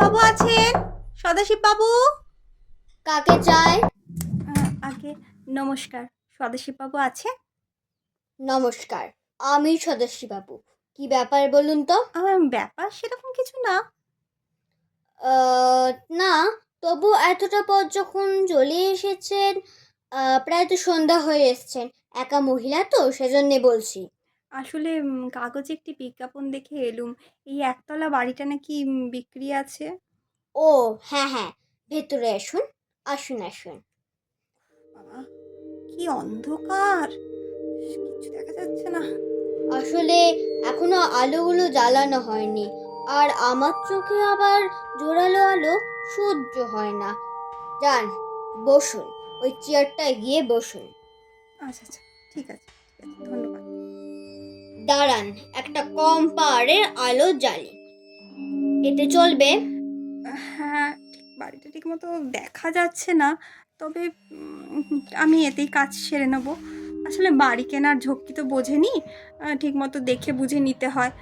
বাবু আছেন? সদাশিব বাবু? কাকে চায় আগে নমস্কার। সদাশিব বাবু আছে নমস্কার আমি সদস্যী বাবু। কি ব্যাপার বলুন তো? আমার ব্যাপার সেরকম কিছু না। না তবু এতটা পথ যখন চলে এসেছেন প্রায় তো সন্ধ্যা হয়ে এসছেন। একা মহিলা তো সেজন্যে বলছি। আসলে উম, কাগজে একটি বিজ্ঞাপন দেখে এলুম। এই একতলা বাড়িটা নাকি উম, বিক্রি আছে? ও হ্যাঁ হ্যাঁ। ভেতরে আসুন আসুন আসুন। বাবা কি অন্ধকার! কিছু দেখা যাচ্ছে না। আসলে এখনও আলোগুলো জ্বালানো হয়নি। আর আমার চোখে আবার জোরালো আলো সহ্য হয় না। যান বসুন। ওই চেয়ারটায় গিয়ে বসুন। আচ্ছা আচ্ছা। ঠিক আছে ঠিক আছে। ধন্যবাদ। দাঁড়ান একটা কম পাওয়ারের আলো জ্বালি। এতে চলবে। হ্যাঁ ঠিক বাড়িটা ঠিক মতো দেখা যাচ্ছে না তবে আমি এতেই কাজ সেরে নেব। আসলে বাড়ি কেনার ঝক্কি তো বোঝেনি ঠিক মতো দেখে বুঝে নিতে হয়।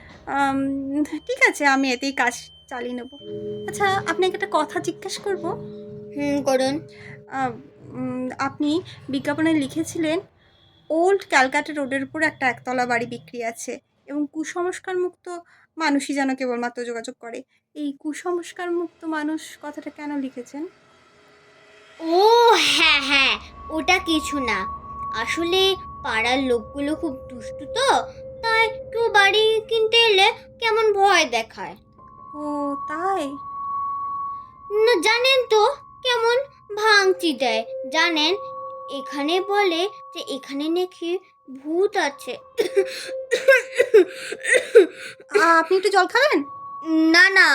ঠিক আছে আমি এতেই কাজ চালিয়ে নেব। আচ্ছা আপনাকে একটা কথা জিজ্ঞেস করব? হুম করুন। আপনি বিজ্ঞাপনে লিখেছিলেন ওল্ড ক্যালকাটা রোডের উপর একটা একতলা বাড়ি বিক্রি আছে এবং কুসংস্কার মুক্ত মানুষই যেন কেবলমাত্র যোগাযোগ করে। এই কুসংস্কার মুক্ত মানুষ কথাটা কেন লিখেছেন? ও হ্যাঁ হ্যাঁ ওটা কিছু না। আসলে পাড়ার লোকগুলো খুব দুষ্টু তো তাই কেউ বাড়ি কিনতে এলে কেমন ভয় দেখায়। ও তাই? না জানেন তো কেমন ভাঙচি দেয়। জানেন এখানে বলে যে এখানে নাকি ভূত আছে। আপনি একটু জল খাবেন? না না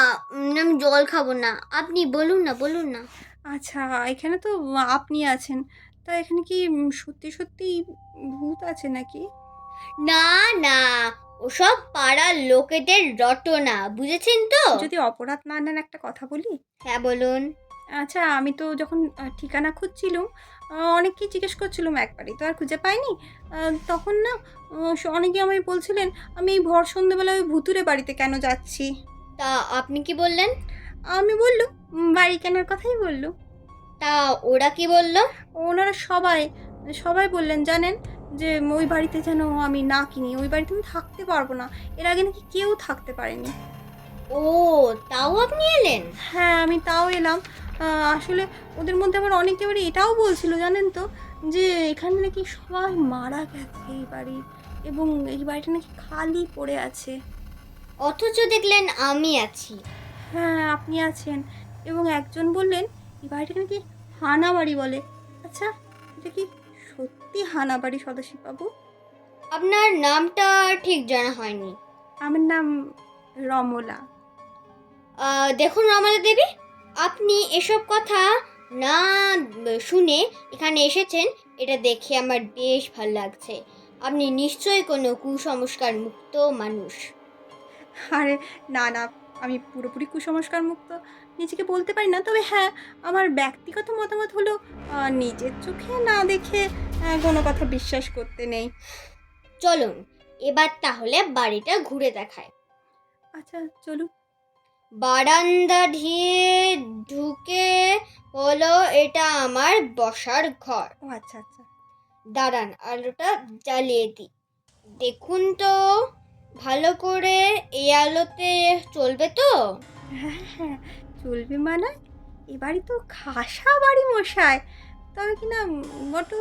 আমি জল খাব না। আপনি বলুন না বলুন না। আচ্ছা এখানে তো আপনি আছেন। তা এখানে কি সত্যি সত্যি ভূত আছে নাকি? না না ওসব পাড়ার লোকেদের রটনা বুঝেছেন তো? যদি অপরাধ না নেন একটা কথা বলি। হ্যাঁ বলুন। আচ্ছা আমি তো যখন ঠিকানা খুঁজছিলাম অনেককেই জিজ্ঞেস করছিলাম একবারই তো আর খুঁজে পাইনি? তখন না অনেকে আমায় বলছিলেন আমি এই ভর সন্ধ্যেবেলায় ওই ভুতুরে বাড়িতে কেন যাচ্ছি? তা আপনি কি বললেন? আমি বললুম বাড়ি কেনার কথাই বললু তা ওরা কি বলল? ওনারা সবাই সবাই বললেন জানেন যে ওই বাড়িতে যেন আমি না কিনি ওই বাড়িতে আমি থাকতে পারব না। এর আগে নাকি কেউ থাকতে পারেনি। ও তাও আপনি এলেন? হ্যাঁ আমি তাও এলাম। আসলে ওদের মধ্যে আবার অনেকে আবার এটাও বলছিল জানেন তো? যে এখানে নাকি সবাই মারা গেছে এই বাড়ির এবং এই বাড়িটা নাকি খালি পড়ে আছে। অথচ দেখলেন আমি আছি। হ্যাঁ আপনি আছেন। এবং একজন বললেন এই বাড়িটা নাকি হানা বাড়ি বলে। আচ্ছা এটা কি সত্যি হানা বাড়ি সদস্য বাবু আপনার নামটা ঠিক জানা হয়নি। আমার নাম রমলা। দেখুন রমলা দেবী। আপনি এসব কথা না শুনে এখানে এসেছেন এটা দেখে আমার বেশ ভালো লাগছে। আপনি নিশ্চয়ই কোনো কুসংস্কার মুক্ত মানুষ। আরে না না আমি পুরোপুরি কুসংস্কার মুক্ত। নিজেকে বলতে পারি না তবে হ্যাঁ আমার ব্যক্তিগত মতামত হলো নিজের চোখে না দেখে কোনো কথা বিশ্বাস করতে নেই। চলুন এবার তাহলে বাড়িটা ঘুরে দেখায় আচ্ছা চলুন। বারান্দা দিয়ে ঢুকে হলো এটা আমার বসার ঘর। ও আচ্ছা আচ্ছা। দাঁড়ান আলোটা জ্বালিয়ে দিই। দেখুন তো ভালো করে এই আলোতে চলবে তো? হ্যাঁ হ্যাঁ চলবে মানে? এবারই তো খাসা বাড়ি মশাই। তবে কি না বট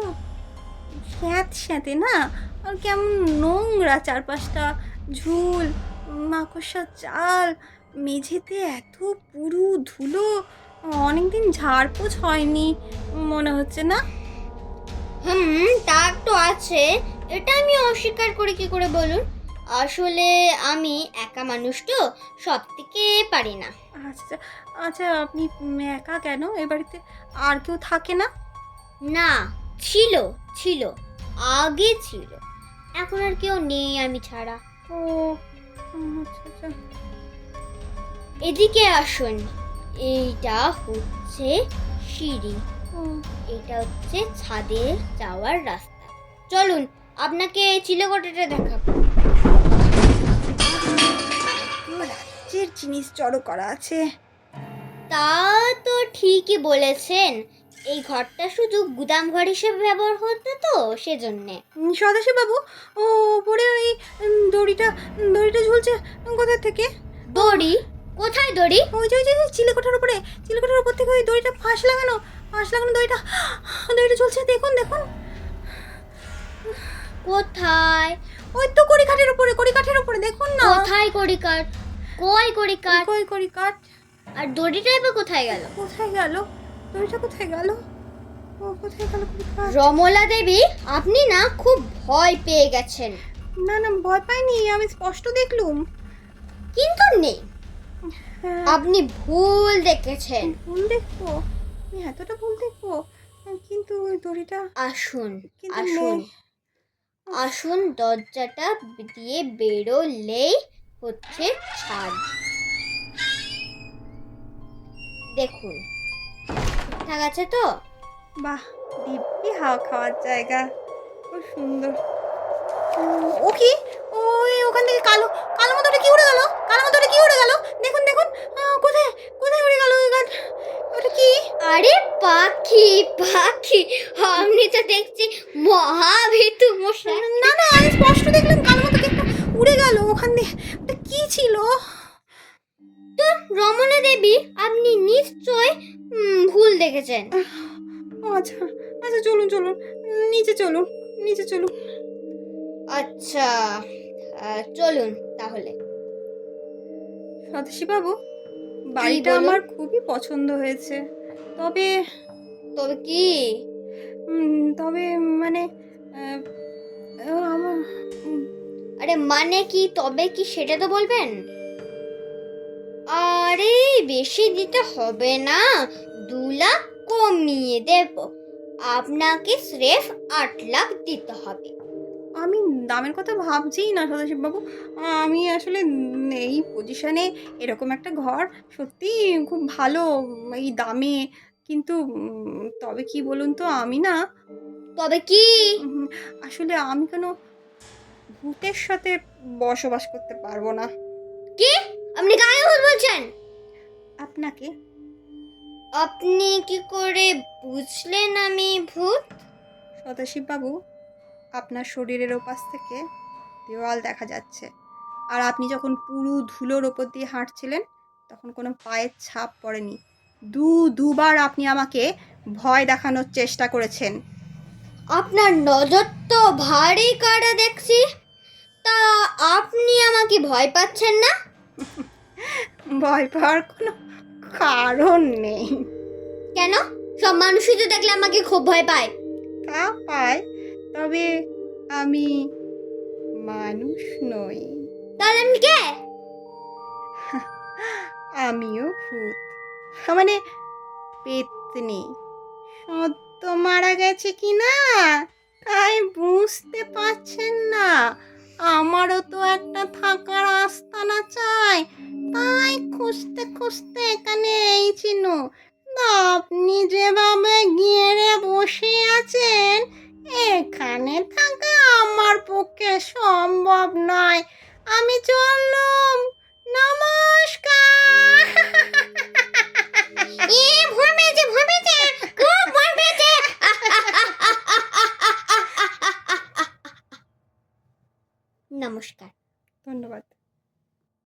স্যাঁত স্যাঁতে না? আর কেমন নোংরা চারপাশটা ঝুল। মাকড়সা চাল মেঝেতে এত পুরু ধুলো অনেকদিন ঝাড়পোছ হয়নি মনে হচ্ছে না? হুম তা তো আছে। এটা আমি অস্বীকার করি কি করে বলুন? আসলে আমি একা মানুষ তো সব থেকে পারি না। আচ্ছা আচ্ছা আপনি একা কেন? এ বাড়িতে আর কেউ থাকে না? না ছিল ছিল আগে ছিল। এখন আর কেউ নেই আমি ছাড়া। ও এদিকে আসুন। এইটা হচ্ছে সিঁড়ি। এটা হচ্ছে ছাদে যাওয়ার রাস্তা। চলুন আপনাকে চিলেকোটাটা দেখাবো। রাজ্যের জিনিস জড়ো করা আছে। তা তো ঠিকই বলেছেন। এই ঘরটা শুধু গুদাম ঘর হিসেবে ব্যবহার হতো তো সেজন্যে। সদাশিব বাবু ও ওপরে ওই উম, দড়িটা দড়িটা ঝুলছে কোথা থেকে? দড়ি? কোথায় দড়ি? ওই যে ওই যে চিলেকোঠার উপরে চিলেকোঠার উপর থেকে ওই দড়িটা ফাঁস লাগানো ফাঁস লাগানো দড়িটা দড়িটা ঝুলছে দেখুন দেখুন। কোথায়? ওই তো কড়ি কাঠের উপরে কড়ি কাঠের উপরে দেখুন না। কোথায় কড়ি কাঠ কই কড়ি কাঠ কই কড়ি কাঠ আর দড়িটা এবার কোথায় গেল? কোথায় গেল? দড়িটা কোথায় গেল? ও কোথায় গেল রমলা দেবী আপনি না খুব ভয় পেয়ে গেছেন। না না ভয় পাইনি আমি স্পষ্ট দেখলুম। কিন্তু নেই। হ্যাঁ। আপনি ভুল দেখেছেন। ভুল দেখব? আমি এতটা ভুল দেখব? কিন্তু ওই দড়িটা আসুন আসুন। আসুন দরজাটা দিয়ে বেরোলেই হচ্ছে ছাদ। দেখুন। ঠিকঠাক আছে তো? বাহ দিব্যি হাওয়া খাওয়ার জায়গা। খুব সুন্দর। ও কি? ওই ওখান থেকে কালো কালো মতোটা কি উড়ে গেল? কালো মতোটা কি উড়ে গেল? দেখুন দেখুন। কোথায় কোথায় উড়ে গেল গান? ওটা কি? আরে পাখি পাখি আপনি তো দেখছি মহাভীতু মশাই। না না আমি স্পষ্ট দেখলাম কালো মতো উড়ে গেল ওখান দিয়ে। ওটা কি ছিল? তো রমনা দেবী আপনি নিশ্চয় ভুল দেখেছেন। আচ্ছা আচ্ছা চলুন চলুন নিচে চলুন নিচে চলুন। আচ্ছা চলুন তাহলে। সদাশি বাবু বাড়িটা আমার খুবই পছন্দ হয়েছে। তবে তবে কি? তবে মানে আমার আরে মানে কি তবে কি সেটা তো বলবেন? আরে বেশি দিতে হবে না। দু লাখ কমিয়ে দেব। আপনাকে স্রেফ আট লাখ দিতে হবে। আমি দামের কথা ভাবছিই না সদাশিব বাবু। আমি আসলে এই পজিশনে এরকম একটা ঘর সত্যি খুব ভালো এই দামে। কিন্তু তবে কি বলুন তো আমি না তবে কি? আসলে আমি কোনো ভূতের সাথে বসবাস করতে পারব না। কি? আপনি গায়ে বলছেন? আপনাকে? আপনি কি করে বুঝলেন আমি ভূত? সদাশিব বাবু আপনার শরীরের ওপাশ থেকে দেওয়াল দেখা যাচ্ছে। আর আপনি যখন পুরো ধুলোর ওপর দিয়ে হাঁটছিলেন তখন কোনো পায়ের ছাপ পড়েনি। দু দুবার আপনি আমাকে ভয় দেখানোর চেষ্টা করেছেন। আপনার নজর তো ভারী কাটা দেখছি। তা আপনি আমাকে ভয় পাচ্ছেন না? ভয় পাওয়ার কোনো কারণ নেই। কেন? সব মানুষই তো দেখলে আমাকে খুব ভয় পায়। তা পায় তবে আমি মানুষ নই। তাহলে আমি কে? আমিও ভূত। মানে পেতনি। সদ্য মারা গেছে কি না তাই বুঝতে পারছেন না। আমারও তো একটা থাকার আস্তানা চাই। তাই খুঁজতে খুঁজতে এখানে এই চিনু আপনি যেভাবে গিয়ে বসে আছেন এখানে থাকা আমার পক্ষে সম্ভব নয়। আমি চললাম। নমস্কার। এ ভুলবে যে নমস্কার। ধন্যবাদ।